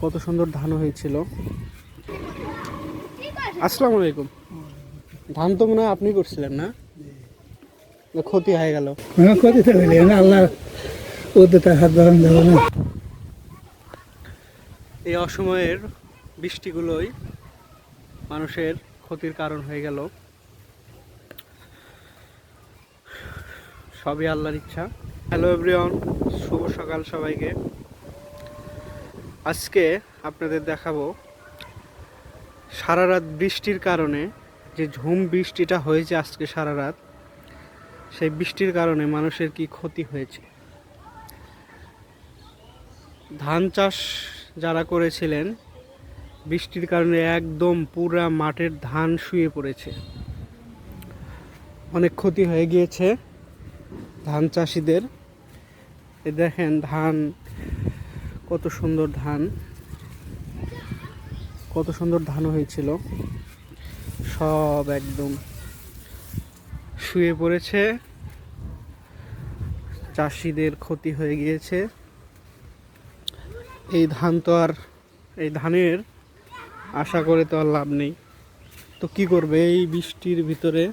কত সুন্দর ধান হয়েছিল। আসসালামু আলাইকুম। ধান তো মনে হয় আপনি করছিলেন না? ক্ষতি হয়ে গেল। ক্ষতিতে হইলে না আল্লাহ ওদের হাত বাড়ান দেবো না। এই অসময়ের বৃষ্টিগুলোই মানুষের ক্ষতির কারণ হয়ে গেল। সবই আল্লাহর ইচ্ছা। হ্যালো এভরিওয়ান শুভ সকাল সবাইকে। আজকে আপনাদের দেখাবো সারা রাত বৃষ্টির কারণে যে ঝুম বৃষ্টিটা হয়েছে আজকে সারা রাত সেই বৃষ্টির কারণে মানুষের কি ক্ষতি হয়েছে? ধান চাষ যারা করেছিলেন, বৃষ্টির কারণে একদম পুরা মাঠের ধান শুয়ে পড়েছে। অনেক ক্ষতি হয়ে গিয়েছে ধান চাষিদের। দেখেন ধান কত সুন্দর ধান। কত সুন্দর ধান হয়েছিল। সব একদম শুয়ে পড়েছে। চাষিদের ক্ষতি হয়ে গিয়েছে। এই ধান তো আর, এই ধানের আশা করে তো আর লাভ নেই। তো কি করবে এই বৃষ্টির ভিতরে?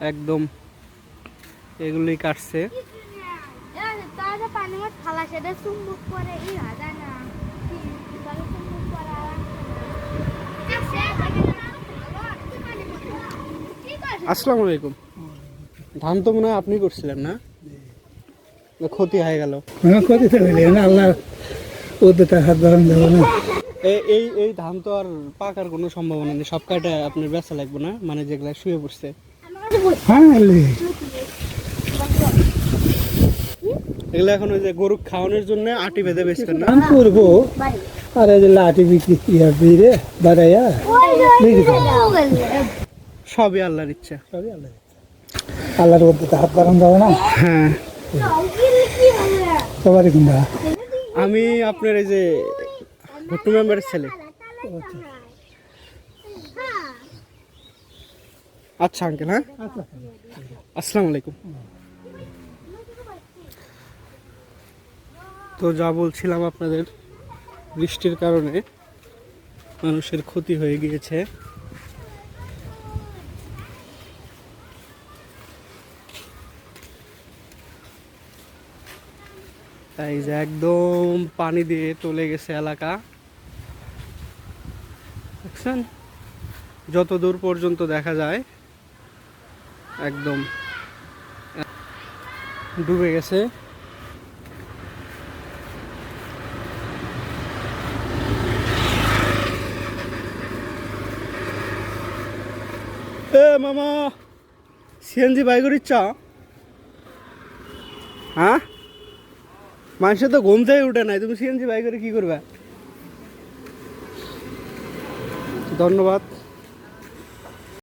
একদম এগুলি কাটছে। সেটা চুম্বক করে ই হাজা না তাহলে চুম্বক করে আসসালামু আলাইকুম। ধান তো মনে হয় আপনি করছিলেন না? ক্ষতি হয়ে গেল। হ্যাঁ ক্ষতিতে হইলে না আল্লাহ ওদের হাত বাড়ান দেবো না। এই এই এই ধান তো আর পাকার কোনো সম্ভাবনা নেই। সব কাটা আপনার বেচা লাগবে না? মানে যেগুলা শুয়ে পড়ছে। হ্যাঁ। এগুলো এখন ওই যে গরু খাওয়ানোর জন্য আটি বেঁধে বেচতেন না। করব। আর এই যে লাঠি বিক্রি ইয়া বাড়াইয়া? সবই আল্লাহর ইচ্ছা। সবই আল্লাহ আল্লাহর ওদের হাত বাড়ান দেবো না? হ্যাঁ। সবারই আমি আপনার এই যে ভুট্টু মেম্বারের ছেলে। আচ্ছা আঙ্কেল হ্যাঁ? আসসালামু আলাইকুম। তো যা বলছিলাম আপনাদের, বৃষ্টির কারণে মানুষের ক্ষতি হয়ে গিয়েছে। এই যে একদম পানি দিয়ে চলে গেছে এলাকা। দেখছেন? যত দূর পর্যন্ত দেখা যায়, একদম ডুবে গেছে। এ মামা, সিএনজি বাইক ইচ্ছা হ্যাঁ? মানুষের তো ঘুম থেকে উঠে নাই, তুমি সিএনজি বাই করে কি করবে? ধন্যবাদ।